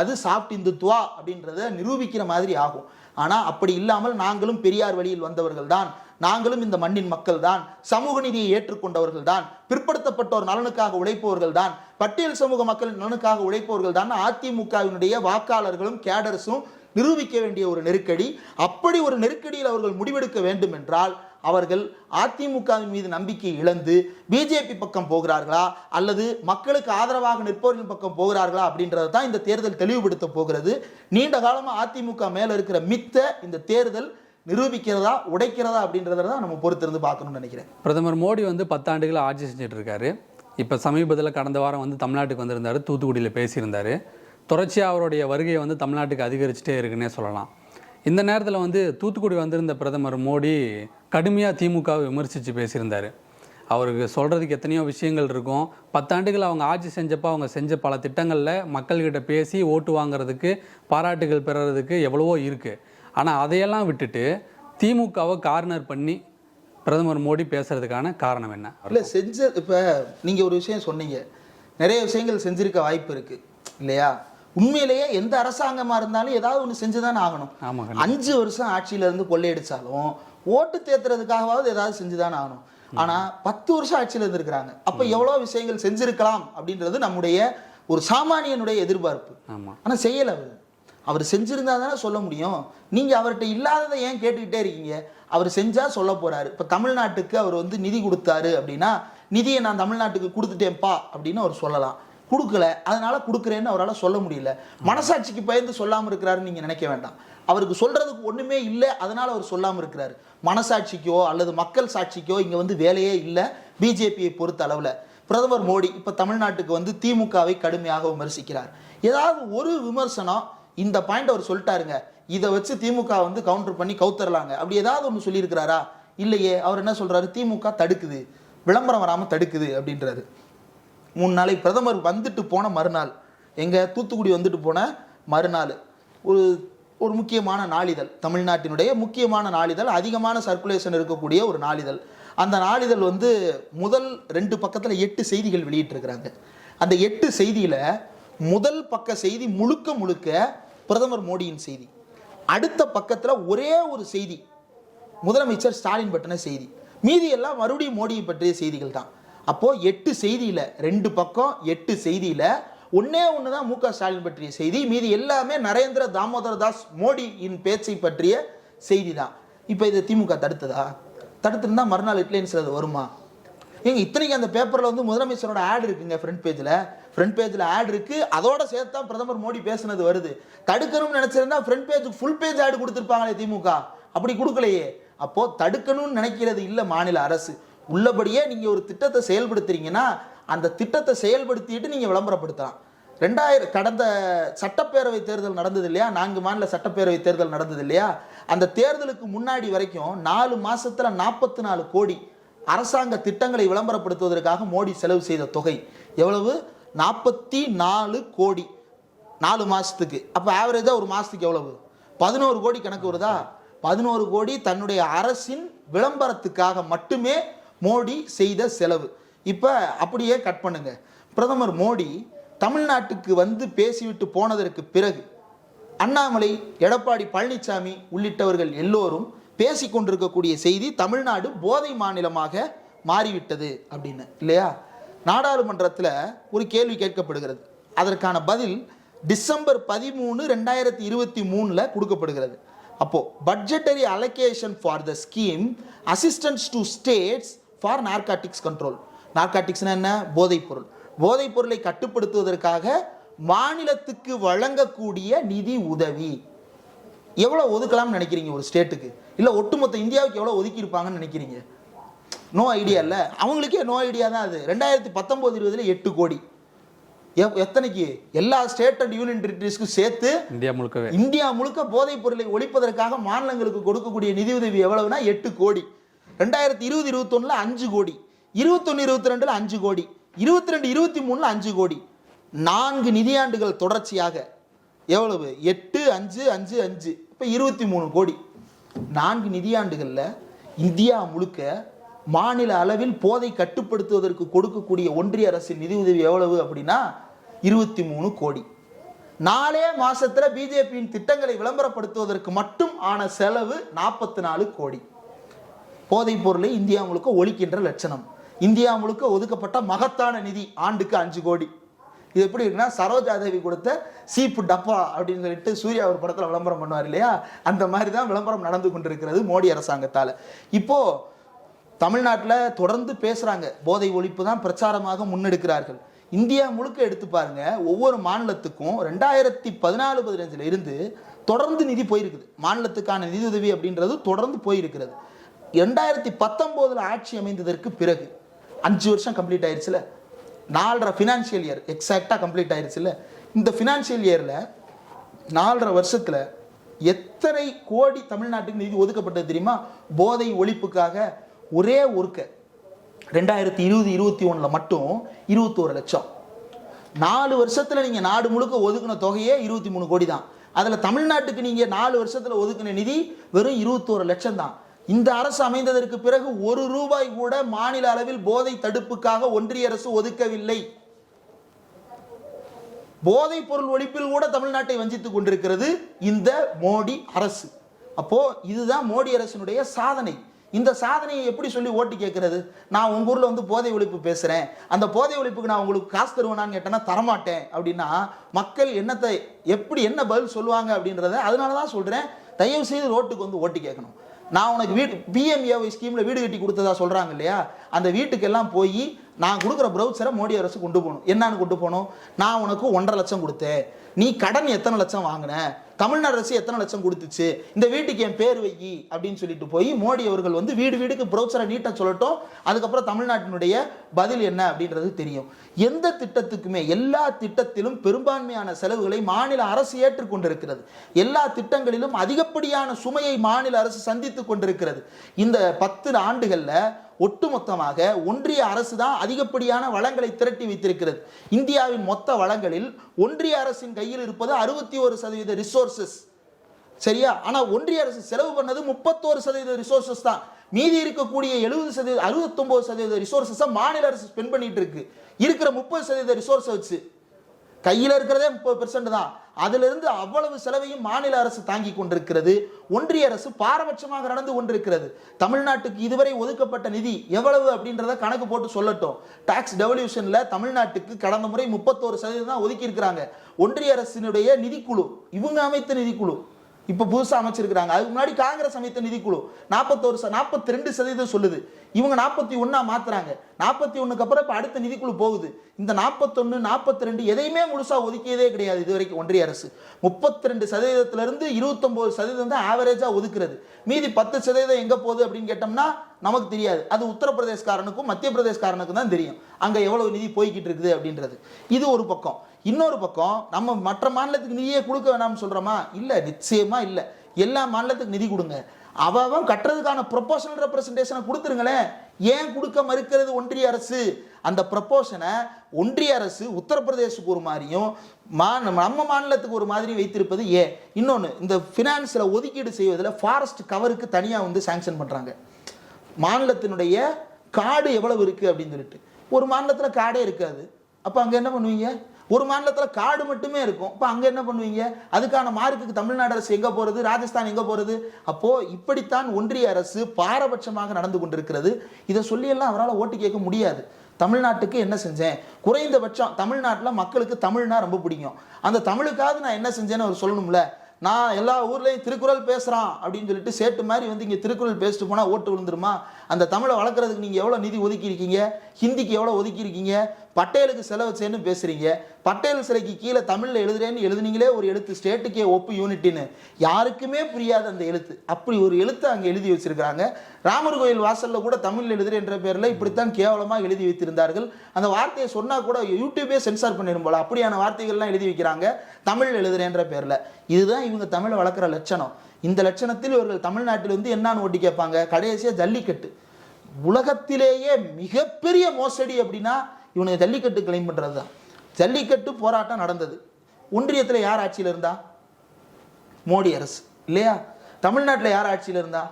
அது சாஃப்ட் இந்துத்துவா அப்படின்றத நிரூபிக்கிற மாதிரி ஆகும். ஆனால் அப்படி இல்லாமல் நாங்களும் பெரியார் வழியில் வந்தவர்கள் தான் நாங்களும் இந்த மண்ணின் மக்கள் தான் சமூக நீதியை ஏற்றுக்கொண்டவர்கள் தான் பிற்படுத்தப்பட்டோர் நலனுக்காக உழைப்பவர்கள் தான் பட்டியல் சமூக மக்களின் நலனுக்காக உழைப்பவர்கள் தான் அதிமுகவினுடைய வாக்காளர்களும் கேடர்ஸும் நிரூபிக்க வேண்டிய ஒரு நெருக்கடி. அப்படி ஒரு நெருக்கடியில் அவர்கள் முடிவெடுக்க வேண்டும் என்றால் அவர்கள் அதிமுகவின் மீது நம்பிக்கை இழந்து பிஜேபி பக்கம் போகிறார்களா அல்லது மக்களுக்கு ஆதரவாக நிற்பவர்களின் பக்கம் போகிறார்களா அப்படின்றத தான் இந்த தேர்தல் தெளிவுபடுத்த போகிறது. நீண்ட காலமாக அதிமுக மேலே இருக்கிற மித்த இந்த தேர்தல் நிரூபிக்கிறதா உடைக்கிறதா அப்படின்றத தான் நம்ம பொறுத்திருந்து பார்க்கணும்னு நினைக்கிறேன். பிரதமர் மோடி வந்து பத்தாண்டுகள் ஆட்சி செஞ்சுட்டு இருக்காரு இப்போ சமீபத்தில் கடந்த வாரம் வந்து தமிழ்நாட்டுக்கு வந்திருந்தாரு தூத்துக்குடியில் பேசியிருந்தாரு. தொடர்ச்சியாக அவருடைய வருகையை வந்து தமிழ்நாட்டுக்கு அதிகரிச்சுட்டே இருக்குன்னே சொல்லலாம். இந்த நேரத்தில் வந்து தூத்துக்குடி வந்திருந்த பிரதமர் மோடி கடுமையாக திமுகவை விமர்சித்து பேசியிருந்தார். அவருக்கு சொல்கிறதுக்கு எத்தனையோ விஷயங்கள் இருக்கும். பத்தாண்டுகள் அவங்க ஆட்சி செஞ்சப்போ அவங்க செஞ்ச பல திட்டங்களில் மக்கள்கிட்ட பேசி ஓட்டு வாங்குறதுக்கு பாராட்டுகள் பெறுறதுக்கு எவ்வளவோ இருக்குது ஆனால் அதையெல்லாம் விட்டுட்டு திமுகவை கார்னர் பண்ணி பிரதமர் மோடி பேசுறதுக்கான காரணம் என்ன? இல்லை செஞ்ச இப்போ நீங்கள் ஒரு விஷயம் சொன்னீங்க. நிறைய விஷயங்கள் செஞ்சிருக்க வாய்ப்பு இருக்கு. இல்லையா? உண்மையிலேயே எந்த அரசாங்கமாக இருந்தாலும் ஏதாவது ஒன்று செஞ்சு தானே ஆகணும் அஞ்சு வருஷம் ஆட்சியில இருந்து கொள்ளையடிச்சாலும் ஓட்டு தேத்துறதுக்காகவாவது ஏதாவது செஞ்சு தானே ஆகணும். ஆனா பத்து வருஷம் ஆட்சியில இருந்திருக்கிறாங்க. அப்ப எவ்வளவு விஷயங்கள் செஞ்சிருக்கலாம் அப்படின்றது நம்முடைய ஒரு சாமானியனுடைய எதிர்பார்ப்பு. ஆமாம் ஆனா செய்யல அவர். அவர் செஞ்சிருந்தா தானே சொல்ல முடியும். நீங்கள் அவர்கிட்ட இல்லாததை ஏன் கேட்டுக்கிட்டே இருக்கீங்க? அவர் செஞ்சால் சொல்ல போகிறாரு இப்போ தமிழ்நாட்டுக்கு அவர் வந்து நிதி கொடுத்தாரு அப்படின்னா நிதியை நான் தமிழ்நாட்டுக்கு கொடுத்துட்டேன்ப்பா அப்படின்னு அவர் சொல்லலாம். கொடுக்கல. அதனால கொடுக்குறேன்னு அவரால் சொல்ல முடியல. மனசாட்சிக்கு பயந்து சொல்லாமல் இருக்கிறாருன்னு நீங்கள் நினைக்க வேண்டாம். அவருக்கு சொல்கிறதுக்கு ஒன்றுமே இல்லை. அதனால் அவர் சொல்லாமல் இருக்கிறாரு. மனசாட்சிக்கோ அல்லது மக்கள் சாட்சிக்கோ இங்கே வந்து வேலையே இல்லை. பிஜேபியை பொறுத்த அளவில். பிரதமர் மோடி இப்போ தமிழ்நாட்டுக்கு வந்து திமுகவை கடுமையாக விமர்சிக்கிறார். ஏதாவது ஒரு விமர்சனம் இந்த பாயிண்ட் அவர் சொல்லிட்டாருங்க. இதை வச்சு திமுக வந்து கவுண்டர் பண்ணி கவுத்தரலாங்க. அப்படி ஏதாவது ஒன்று சொல்லியிருக்கிறாரா? இல்லையே. அவர் என்ன சொல்றாரு? திமுக தடுக்குது. விளம்பரம் வராமல் தடுக்குது அப்படின்றாரு. மூணு நாளைக்கு பிரதமர் வந்துட்டு போன மறுநாள். எங்க? தூத்துக்குடி வந்துட்டு போன மறுநாள். ஒரு ஒரு முக்கியமான நாளிதழ். தமிழ்நாட்டினுடைய முக்கியமான நாளிதழ். அதிகமான சர்க்குலேஷன் இருக்கக்கூடிய ஒரு நாளிதழ். அந்த நாளிதழ் வந்து முதல் ரெண்டு பக்கத்தில் எட்டு செய்திகள் வெளியிட்டிருக்கிறாங்க. அந்த எட்டு செய்தியில் முதல் பக்க செய்தி முழுக்க முழுக்க பிரதமர் மோடியின் செய்தி. அடுத்த பக்கத்தில் ஒரே ஒரு செய்தி. முதலமைச்சர் ஸ்டாலின் பற்றின செய்தி. மீதி எல்லாம் மறுபடியும் மோடியை பற்றிய செய்திகள் தான். அப்போ எட்டு செய்தியில் ரெண்டு பக்கம் எட்டு செய்தியில் ஒன்னே ஒன்று தான் மு க ஸ்டாலின் பற்றிய செய்தி. மீதி எல்லாமே நரேந்திர தாமோதர தாஸ் மோடியின் பேச்சை பற்றிய செய்தி தான் இப்போ இதை திமுக தடுத்ததா? தடுத்திருந்தா மறுநாள் ஹெட்லைன்ஸில் அது வருமா? எங்க இத்தனைக்கு அந்த பேப்பரில் வந்து முதலமைச்சரோட ஆட் இருக்குங்க ஃப்ரண்ட் பேஜில் ஃப்ரண்ட் பேஜில் ஆட் இருக்குது அதோட சேர்த்து தான் பிரதமர் மோடி பேசுனது வருது. தடுக்கணும்னு நினச்சிருந்தா ஃப்ரண்ட் பேஜுக்கு ஃபுல் பேஜ் ஆட் கொடுத்துருப்பாங்களே திமுக. அப்படி கொடுக்கலையே. அப்போது தடுக்கணும்னு நினைக்கிறது இல்லை மாநில அரசு. உள்ளபடியே நீங்கள் ஒரு திட்டத்தை செயல்படுத்துறீங்கன்னா அந்த திட்டத்தை செயல்படுத்திட்டு நீங்கள் விளம்பரப்படுத்தலாம். ரெண்டாயிரம் கடந்த சட்டப்பேரவை தேர்தல் நடந்தது இல்லையா? நான்கு மாநில சட்டப்பேரவை தேர்தல் நடந்தது இல்லையா? அந்த தேர்தலுக்கு முன்னாடி வரைக்கும் நாலு மாதத்தில் நாற்பத்தி நாலு கோடி அரசாங்க திட்டங்களை விளம்பரப்படுத்துவதற்காக மோடி செலவு செய்த தொகை. எவ்வளவு? நாற்பத்தி நாலு கோடி நாலு மாதத்துக்கு அப்போ ஆவரேஜாக ஒரு மாதத்துக்கு எவ்வளவு? பதினோரு கோடி கணக்கு வருதா? பதினோரு கோடி தன்னுடைய அரசின் விளம்பரத்துக்காக மட்டுமே மோடி செய்த செலவு. இப்போ அப்படியே கட் பண்ணுங்க. பிரதமர் மோடி தமிழ்நாட்டுக்கு வந்து பேசிவிட்டு போனதற்கு பிறகு அண்ணாமலை எடப்பாடி பழனிசாமி உள்ளிட்டவர்கள் எல்லோரும் பேசிக் கொண்டிருக்கக்கூடிய செய்தி தமிழ்நாடு போதை மாநிலமாக மாறிவிட்டது அப்படின்னு இல்லையா? நாடாளுமன்றத்தில் ஒரு கேள்வி கேட்கப்படுகிறது. அதற்கான பதில் டிசம்பர் பதிமூணு ரெண்டாயிரத்தி இருபத்தி மூணில் கொடுக்கப்படுகிறது. அப்போது budgetary allocation for the scheme assistance to states for narcotics control நார்காட்டிக்ஸ்னா என்ன? போதைப்பொருள். போதைப்பொருளை கட்டுப்படுத்துவதற்காக மாநிலத்துக்கு வழங்கக்கூடிய நிதி உதவி. எவ்வளோ ஒதுக்கலாம்னு நினைக்கிறீங்க ஒரு ஸ்டேட்டுக்கு இல்லை ஒட்டுமொத்த இந்தியாவுக்கு எவ்வளோ ஒதுக்கியிருப்பாங்கன்னு நினைக்கிறீங்க? நோ ஐடியா இல்லை. அவங்களுக்கே நோ ஐடியா தான் அது. ரெண்டாயிரத்தி பத்தொம்போது இருபதுல எட்டு கோடி. எத்தனைக்கு? எல்லா ஸ்டேட் அண்ட் யூனியன் டெரிட்டரிஸ்க்கும் சேர்த்து இந்தியா முழுக்கவே. இந்தியா முழுக்க போதைப் பொருளை ஒழிப்பதற்காக மாநிலங்களுக்கு கொடுக்கக்கூடிய நிதியுதவி எவ்வளவுனா எட்டு கோடி. ரெண்டாயிரத்தி இருபது இருபத்தொன்னுல அஞ்சு கோடி. இருபத்தொன்னு இருபத்தி ரெண்டுல அஞ்சு கோடி. இருபத்தி ரெண்டு இருபத்தி மூணுல அஞ்சு கோடி. நான்கு நிதியாண்டுகள் தொடர்ச்சியாக. எவ்வளவு? எட்டு அஞ்சு அஞ்சு அஞ்சு. இப்போ இருபத்தி மூணு கோடி. நான்கு நிதியாண்டுகளில் இந்தியா முழுக்க மாநில அளவில் போதை கட்டுப்படுத்துவதற்கு கொடுக்கக்கூடிய ஒன்றிய அரசின் நிதியுதவி எவ்வளவு அப்படின்னா இருபத்தி மூணு கோடி. நாலே மாசத்துல பிஜேபியின் திட்டங்களை விளம்பரப்படுத்துவதற்கு மட்டும் ஆன செலவு நாற்பத்தி நாலு கோடி. போதைப் பொருளை இந்தியா முழுக்க ஒழிக்கின்ற லட்சணம். இந்தியா முழுக்க ஒதுக்கப்பட்ட மகத்தான நிதி ஆண்டுக்கு அஞ்சு கோடி. இது எப்படி இருக்குன்னா சரோஜா தேவி கொடுத்த சீப்பு டப்பா அப்படின்னு சொல்லிட்டு சூர்யா ஒரு படத்தில் விளம்பரம் பண்ணுவார் இல்லையா? அந்த மாதிரி தான் விளம்பரம் நடந்து கொண்டிருக்கிறது மோடி அரசாங்கத்தால். இப்போது தமிழ்நாட்டில் தொடர்ந்து பேசுகிறாங்க போதை ஒழிப்பு தான் பிரச்சாரமாக முன்னெடுக்கிறார்கள். இந்தியா முழுக்க எடுத்து பாருங்க ஒவ்வொரு மாநிலத்துக்கும் ரெண்டாயிரத்தி பதினாலு பதினஞ்சுல இருந்து தொடர்ந்து நிதி போயிருக்குது. மாநிலத்துக்கான நிதியுதவி அப்படின்றது தொடர்ந்து போயிருக்கிறது. ரெண்டாயிரத்தி பத்தொம்போதில் ஆட்சி அமைந்ததற்கு பிறகு அஞ்சு வருஷம் கம்ப்ளீட் ஆயிடுச்சுல நாலரை ஃபினான்ஷியல் இயர் எக்ஸாக்டாக கம்ப்ளீட் ஆயிடுச்சுல இந்த ஃபினான்ஷியல் இயரில் நாலரை வருஷத்தில் எத்தனை கோடி தமிழ்நாட்டுக்கு நிதி ஒதுக்கப்பட்டது தெரியுமா? போதை ஒழிப்புக்காக ஒரே ஒருக்க ரெண்டாயிரத்தி இருபது இருபத்தி ஒன்றில் மட்டும் இருபத்தோரு லட்சம். நாலு வருஷத்தில் நீங்கள் நாடு முழுக்க ஒதுக்குன தொகையே இருபத்தி மூணு கோடி தான். அதில் தமிழ்நாட்டுக்கு நீங்கள் நாலு வருஷத்தில் ஒதுக்குன நிதி வெறும் இருபத்தோரு லட்சம் தான். இந்த அரசு அமைந்ததற்கு பிறகு ஒரு ரூபாய் கூட மாநில அளவில் போதை தடுப்புக்காக ஒன்றிய அரசு ஒதுக்கவில்லை. போதைப் பொருள் ஒழிப்பில் கூட தமிழ்நாட்டை வஞ்சித்துக் கொண்டிருக்கிறது இந்த மோடி அரசு. அப்போ இதுதான் மோடி அரசினுடைய சாதனை. இந்த சாதனையை எப்படி சொல்லி ஓட்டு கேட்கறது? நான் உங்கள் ஊரில் வந்து போதை ஒழிப்பு பேசுகிறேன் அந்த போதை ஒழிப்புக்கு நான் உங்களுக்கு காசு தருவேனான்னு கேட்டேன்னா தரமாட்டேன் அப்படின்னா மக்கள் என்னத்தை எப்படி என்ன பதில் சொல்லுவாங்க அப்படின்றத அதனால தான் சொல்கிறேன் தயவு செய்து ரோட்டுக்கு வந்து ஓட்டு கேட்கணும். நான் உனக்கு வீடு பிஎம்ஏஒய் ஸ்கீமில் வீடு கட்டி கொடுத்ததா சொல்கிறாங்க இல்லையா? அந்த வீட்டுக்கெல்லாம் போய் நான் கொடுக்குற ப்ரௌசரை மோடி அரசு கொண்டு போகணும். என்னான்னு கொண்டு போகணும்? நான் உனக்கு ஒன்றரை லட்சம் கொடுத்தேன். நீ கடன் எத்தனை லட்சம் வாங்கின? தமிழ்நாடு அரசு எத்தனை லட்சம் கொடுத்துச்சு? இந்த வீட்டுக்கு என் பேர் வை அப்படின்னு சொல்லிட்டு போய் மோடி அவர்கள் வந்து வீடு வீடுக்கு ப்ரௌசரை நீட்ட சொல்லட்டும். அதுக்கப்புறம் தமிழ்நாட்டினுடைய பதில் என்ன அப்படின்றது தெரியும். எந்த திட்டத்துக்குமே எல்லா திட்டத்திலும் பெரும்பான்மையான செலவுகளை மாநில அரசு ஏற்றுக்கொண்டிருக்கிறது. எல்லா திட்டங்களிலும் அதிகப்படியான சுமையை மாநில அரசு சந்தித்துக் கொண்டிருக்கிறது. இந்த பத்து ஆண்டுகளில் ஒட்டுமொத்தமாக ஒன்றிய அரசு தான் அதிகப்படியான வளங்களை திரட்டி வைத்திருக்கிறது. இந்தியாவின் மொத்த வளங்களில் ஒன்றிய அரசின் கையில் இருப்பது அறுபத்தி ஒரு சதவீத ரிசோர்சஸ் சரியா? ஆனால் ஒன்றிய அரசு செலவு பண்ணது முப்பத்தோரு சதவீத ரிசோர்சஸ் தான். மீதி இருக்கக்கூடிய எழுபது சதவீத அறுபத்தொம்பது சதவீத ரிசோர்சஸை மாநில அரசு ஸ்பெண்ட் பண்ணிட்டு இருக்கு. இருக்கிற முப்பது சதவீத ரிசோர்ஸை வச்சு. கையில் இருக்கிறதே முப்பது பெர்சன்ட் தான். அதிலிருந்து அவ்வளவு செலவையும் மாநில அரசு தாங்கி கொண்டிருக்கிறது. ஒன்றிய அரசு பாரபட்சமாக நடந்து கொண்டிருக்கிறது. தமிழ்நாட்டுக்கு இதுவரை ஒதுக்கப்பட்ட நிதி எவ்வளவு அப்படின்றத கணக்கு போட்டு சொல்லட்டும். டாக்ஸ் டெவல்யூஷனில் தமிழ்நாட்டுக்கு கடந்த முறை முப்பத்தோரு சதவீதம் தான் ஒதுக்கி இருக்கிறாங்க ஒன்றிய அரசினுடைய நிதிக்குழு இவங்க அமைத்த நிதிக்குழு இப்போ புதுசாக அமைச்சிருக்கிறாங்க. அதுக்கு முன்னாடி காங்கிரஸ் அமைத்த நிதிக்குழு நாற்பத்தோரு ச நாற்பத்தி ரெண்டு சதவீதம் சொல்லுது. இவங்க நாற்பத்தி ஒன்றா மாற்றுறாங்க நாற்பத்தி ஒன்றுக்கு அப்புறம் இப்போ அடுத்த நிதிக்குழு போகுது. இந்த நாற்பத்தொன்று நாற்பத்தி ரெண்டு எதையுமே முழுசாக ஒதுக்கியதே கிடையாது இது வரைக்கும் ஒன்றிய அரசு. முப்பத்தி ரெண்டு சதவீதத்திலிருந்து இருபத்தொம்போது சதவீதம் தான் ஆவரேஜாக ஒதுக்குறது. மீதி பத்து சதவீதம் எங்கே போகுது அப்படின்னு கேட்டோம்னா நமக்கு தெரியாது. அது உத்தரப்பிரதேஷ்காரனுக்கும் மத்திய பிரதேஷ்காரனுக்கும் தான் தெரியும். அங்கே எவ்வளோ நிதி போய்கிட்டு இருக்குது அப்படின்றது. இது ஒரு பக்கம். இன்னொரு பக்கம் நம்ம மற்ற மாநிலத்துக்கு நிதியே கொடுக்க வேணாம்னு சொல்கிறோமா இல்லை நிச்சயமாக இல்லை. எல்லா மாநிலத்துக்கு நிதி கொடுங்க. அவன் கட்டுறதுக்கான ப்ரொபோஷனல் ரெப்ரசன்டேஷனை கொடுத்துருங்களேன். ஏன் கொடுக்க மறுக்கிறது ஒன்றிய அரசு? அந்த ப்ரொபோஷனை ஒன்றிய அரசு உத்தரப்பிரதேசுக்கு ஒரு மாதிரியும் மா நம்ம மாநிலத்துக்கு ஒரு மாதிரி வைத்திருப்பது ஏன்? இன்னொன்று இந்த ஃபினான்ஸில் ஒதுக்கீடு செய்வதில் ஃபாரஸ்ட் கவருக்கு தனியாக வந்து சாங்ஷன் பண்ணுறாங்க மாநிலத்தினுடைய காடு எவ்வளவு இருக்குது அப்படின்னு சொல்லிட்டு. ஒரு மாநிலத்தில் காடே இருக்காது. அப்போ அங்கே என்ன பண்ணுவீங்க? ஒரு மாநிலத்தில் காடு மட்டுமே இருக்கும். இப்போ அங்கே என்ன பண்ணுவீங்க? அதுக்கான மார்க்குக்கு தமிழ்நாடு அரசு எங்கே போகிறது ராஜஸ்தான் எங்கே போகிறது அப்போது இப்படித்தான் ஒன்றிய அரசு பாரபட்சமாக நடந்து கொண்டிருக்கிறது. இதை சொல்லியெல்லாம் அவரால் ஓட்டு கேட்க முடியாது. தமிழ்நாட்டுக்கு என்ன செஞ்சேன்? குறைந்தபட்சம் தமிழ்நாட்டில் மக்களுக்கு தமிழ்னா ரொம்ப பிடிக்கும். அந்த தமிழுக்காவது நான் என்ன செஞ்சேன்னு அவர் சொல்லணும்ல? நான் எல்லா ஊர்லேயும் திருக்குறள் பேசுகிறான் அப்படின்னு சொல்லிட்டு சேட்டு மாதிரி வந்து இங்கே திருக்குறள் பேசிட்டு போனால் ஓட்டு விழுந்துருமா? அந்த தமிழை வளர்க்குறதுக்கு நீங்கள் எவ்வளோ நிதி ஒதுக்கியிருக்கீங்க ஹிந்திக்கு எவ்வளோ ஒதுக்கியிருக்கீங்க பட்டேலுக்கு செலவச்சேன்னு பேசுகிறீங்க பட்டேல் சிலைக்கு கீழே தமிழில் எழுதுறேன்னு எழுதுனீங்களே ஒரு எழுத்து ஸ்டேட்டுக்கே ஒப்பு யூனிட்டின்னு. யாருக்குமே புரியாத அந்த எழுத்து. அப்படி ஒரு எழுத்து அங்கே எழுதி வச்சிருக்கிறாங்க. ராமர் கோயில் வாசலில் கூட தமிழ் எழுதுறேன்ற பேரில் இப்படித்தான் கேவலமாக எழுதி வைத்திருந்தார்கள். அந்த வார்த்தையை சொன்னால் கூட யூடியூபே சென்சார் பண்ணிடும் போல. அப்படியான வார்த்தைகள்லாம் எழுதி வைக்கிறாங்க. தமிழ் எழுதுறேன்ற பேரில். இதுதான் இவங்க தமிழை வளர்க்குற லட்சணம். இந்த லட்சணத்தில் இவர்கள் தமிழ்நாட்டில் வந்து என்னான்னு ஓட்டி கேட்பாங்க? கடைசியாக ஜல்லிக்கட்டு. உலகத்திலேயே மிகப்பெரிய மோசடி அப்படின்னா இவனுக்கு ஜல்லிக்கட்டு கிளைம் பண்ணுறது தான் ஜல்லிக்கட்டு போராட்டம் நடந்தது. ஒன்றியத்தில் யார் ஆட்சியில் இருந்தா? மோடி அரசு இல்லையா? தமிழ்நாட்டில் யார் ஆட்சியில் இருந்தா?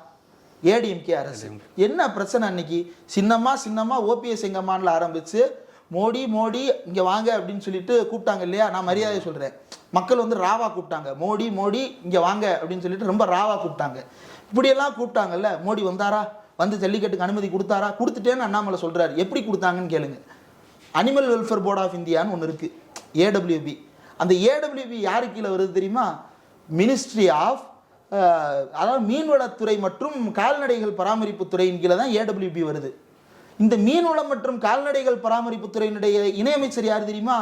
ஏடிஎம்கே அரசு. என்ன பிரச்சனை அன்னைக்கு? சின்னம்மா சின்னம்மா ஓபிஎஸ் எங்கம்மான்ல ஆரம்பிச்சு மோடி மோடி இங்கே வாங்க அப்படின்னு சொல்லிட்டு கூப்பிட்டாங்க இல்லையா? நான் மரியாதை சொல்கிறேன் மக்கள் வந்து ராவா கூப்பிட்டாங்க. மோடி மோடி இங்கே வாங்க அப்படின்னு சொல்லிட்டு ரொம்ப ராவா கூப்பிட்டாங்க. இப்படியெல்லாம் கூப்பிட்டாங்கல்ல மோடி வந்தாரா? வந்து ஜல்லிக்கட்டுக்கு அனுமதி கொடுத்தாரா? கொடுத்துட்டேன்னு அண்ணாமலை சொல்கிறாரு எப்படி கொடுத்தாங்கன்னு கேளுங்க. அனிமல் வெல்ஃபேர் போர்ட் ஆஃப் இந்தியான்னு ஒன்று இருக்குது ஏடபிள்யூபி அந்த ஏடபிள்யூபி யாரு கீழே வருது தெரியுமா? மினிஸ்ட்ரி ஆஃப் அதாவது மீன்வளத்துறை மற்றும் கால்நடைகள் பராமரிப்பு துறையின் கீழே தான் ஏடபிள்யூபி வருது. இந்த மீன்வளம் மற்றும் கால்நடைகள் பராமரிப்பு துறையினுடைய இணையமைச்சர் யார் தெரியுமா?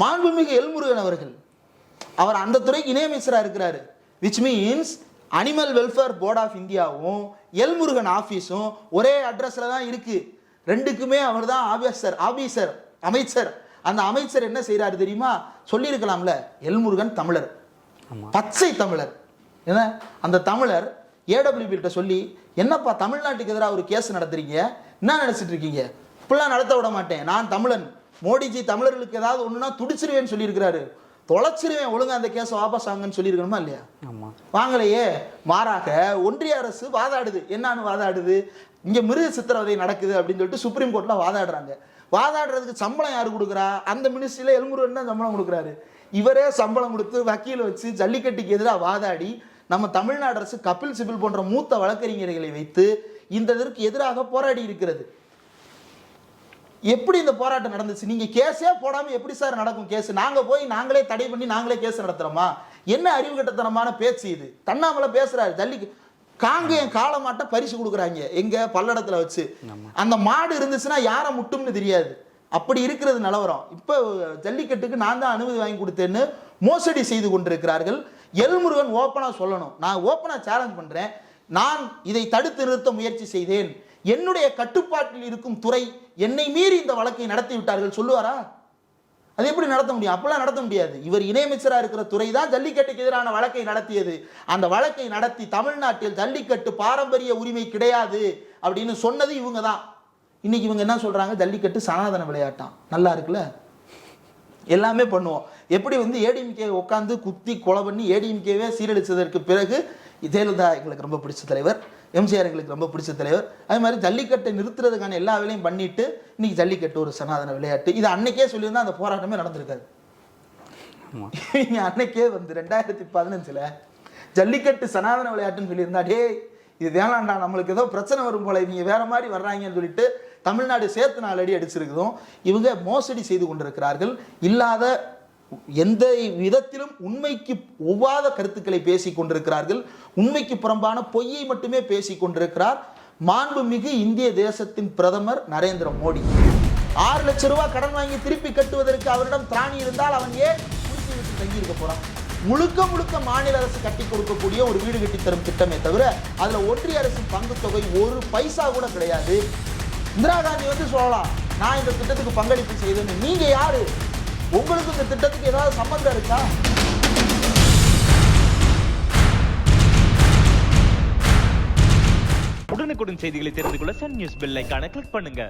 மாண்புமிகு எல்முருகன் அவர்கள். அவர் அந்த துறைக்கு இணையமைச்சராக இருக்கிறாரு. Which means animal welfare board of இந்தியாவும் எல்முருகன் ஆஃபீஸும் ஒரே அட்ரஸில் தான் இருக்குது ரெண்டுக்குமே அவர் தான் ஆபீசர் ஆபீசர் அமைச்சர். அந்த அமைச்சர் என்ன செய்றாரு தெரியுமா? சொல்லியிருக்கலாம்ல எல்முருகன் தமிழர். பச்சை தமிழர். என்ன? அந்த தமிழர் ஏடபிள்யூபி கிட்ட சொல்லி என்னப்பா தமிழ்நாட்டுக்கு எதிராக ஒரு கேஸ் நடத்துறீங்க? என்ன நினைச்சிட்டு இருக்கீங்க? இப்படிலாம் நடத்த விட மாட்டேன். நான் தமிழன். மோடிஜி தமிழர்களுக்கு ஏதாவது ஒண்ணுனா துடிச்சிருவேன்னு சொல்லியிருக்கிறாரு. தொலைச்சிருவேன் ஒழுங்கா அந்த கேஸை வாபஸ் வாங்கன்னு சொல்லியிருக்கணுமா இல்லையா? ஆமாம் வாங்கலையே மாறாக ஒன்றிய அரசு வாதாடுது. என்னன்னு வாதாடுது? இங்க மிருக சித்திரவதை நடக்குது அப்படின்னு சொல்லிட்டு சுப்ரீம் கோர்ட்ல வாதாடுறாங்க. வாதாடுறதுக்கு சம்பளம் யார் கொடுக்குறா? அந்த மினிஸ்ட்ரியில எல்முருகன் தான் சம்பளம் கொடுக்குறாரு. இவரே சம்பளம் கொடுத்து வக்கீல் வச்சு ஜல்லிக்கட்டுக்கு எதிராக வாதாடி நம்ம தமிழ்நாடு அரசு கபில் சிபில் போன்ற மூத்த வழக்கறிஞர்களை வைத்து இந்த இதற்கு எதிராக போராடி இருக்கிறது. எப்படி இந்த போராட்டம் நடந்துச்சு? நீங்க கேஸே போடாம எப்படி சார் நடக்கும் கேஸ்? நாங்க போய் நாங்களே தடை பண்ணி நாங்களே கேஸ் நடத்துறோமா? என்ன அறிவு கட்டத்தனமான பேச்சு இது? தன்னாமலை பேசுறாரு. ஜல்லிக்கு காங்கேயம் காளமாட்ட பரிசு கொடுக்குறாங்க. எங்க பல்லடத்துல வச்சு. அந்த மாடு இருந்துச்சுன்னா யாரை முட்டும்னு தெரியாது. அப்படி இருக்கிறது நிலவரம். இப்போ ஜல்லிக்கட்டுக்கு நான் தான் அனுமதி வாங்கி கொடுத்தேன்னு மோசடி செய்து கொண்டிருக்கிறார்கள். எல்முருகன் ஓப்பனா சொல்லணும். நான் ஓப்பனா சேலஞ்ச் பண்றேன். நான் இதை தடுத்து நிறுத்த முயற்சி செய்தேன். என்னுடைய கட்டுப்பாட்டில் இருக்கும் துறை என்னை மீறி இந்த வழக்கை நடத்தி விட்டார்கள் சொல்லுவாரா? அது எப்படி நடத்த முடியும்? அப்பெல்லாம் நடத்த முடியாது. இவர் இணையமைச்சராக இருக்கிற துறை தான் ஜல்லிக்கட்டுக்கு எதிரான வழக்கை நடத்தியது. அந்த வழக்கை நடத்தி தமிழ்நாட்டில் ஜல்லிக்கட்டு பாரம்பரிய உரிமை கிடையாது அப்படின்னு சொன்னது இவங்க தான். இன்னைக்கு இவங்க என்ன சொல்றாங்க? ஜல்லிக்கட்டு சனாதன விளையாட்டாம். நல்லா இருக்குல்ல? எல்லாமே பண்ணுவோம். எப்படி வந்து ஏடிஎம்கே உட்காந்து குத்தி கொலை பண்ணி ஏடிஎம்கேவே சீரழிச்சதற்கு பிறகு ஜெயலலிதா எங்களுக்கு ரொம்ப பிடிச்ச தலைவர். எம்ஜிஆர் எங்களுக்கு ரொம்ப பிடிச்ச தலைவர். அதே மாதிரி ஜல்லிக்கட்டை நிறுத்துறதுக்கான எல்லா வேலையும் பண்ணிட்டு இன்னைக்கு ஜல்லிக்கட்டு ஒரு சனாதன விளையாட்டு. இது அன்னைக்கே சொல்லியிருந்தா அந்த போராட்டமே நடந்திருக்காது. அன்னைக்கே வந்து ரெண்டாயிரத்தி பதினஞ்சுல ஜல்லிக்கட்டு சனாதன விளையாட்டுன்னு சொல்லியிருந்தா டேய் இது வேணாம்டா நம்மளுக்கு ஏதோ பிரச்சனை வரும் போல இவங்க வேற மாதிரி வர்றாங்கன்னு சொல்லிட்டு தமிழ்நாடு சேர்த்து நாலு அடி அடிச்சிருக்குதும் இவங்க மோசடி செய்து கொண்டிருக்கிறார்கள். இல்லாத எந்த விதத்திலும் உண்மைக்கு ஒவ்வாத கருத்துக்களை பேசி கொண்டிருக்கிறார்கள். உண்மைக்கு புறம்பான பொய்யை மட்டுமே பேசி கொண்டிருக்கிறார். மாண்புமிகு இந்திய தேசத்தின் பிரதமர் நரேந்திர மோடி. ஆறு லட்சம் ரூபாய் கடன் வாங்கி திருப்பி கட்டுவதற்கு அவரிடம் திராணி இருந்தால் அவன் ஏன் குடிசை தங்கி இருக்க போறான்? முழுக்க முழுக்க மாநில அரசு கட்டி கொடுக்கக்கூடிய ஒரு வீடு கட்டி தரும் திட்டமே தவிர அதுல ஒன்றிய அரசின் பங்கு தொகை ஒரு பைசா கூட கிடையாது. இந்திரா காந்தி வந்து சொல்லலாம் நான் இந்த திட்டத்துக்கு பங்களிப்பு செய்தேன்னு நீங்க யாரு? உங்களுக்கு இந்த திட்டத்துக்கு ஏதாவது சம்பந்தம் இருக்கா? உடனுக்குடன் செய்திகளை தெரிந்து கொள்ள சன் நியூஸ் பெல் ஐக்கான கிளிக் பண்ணுங்க.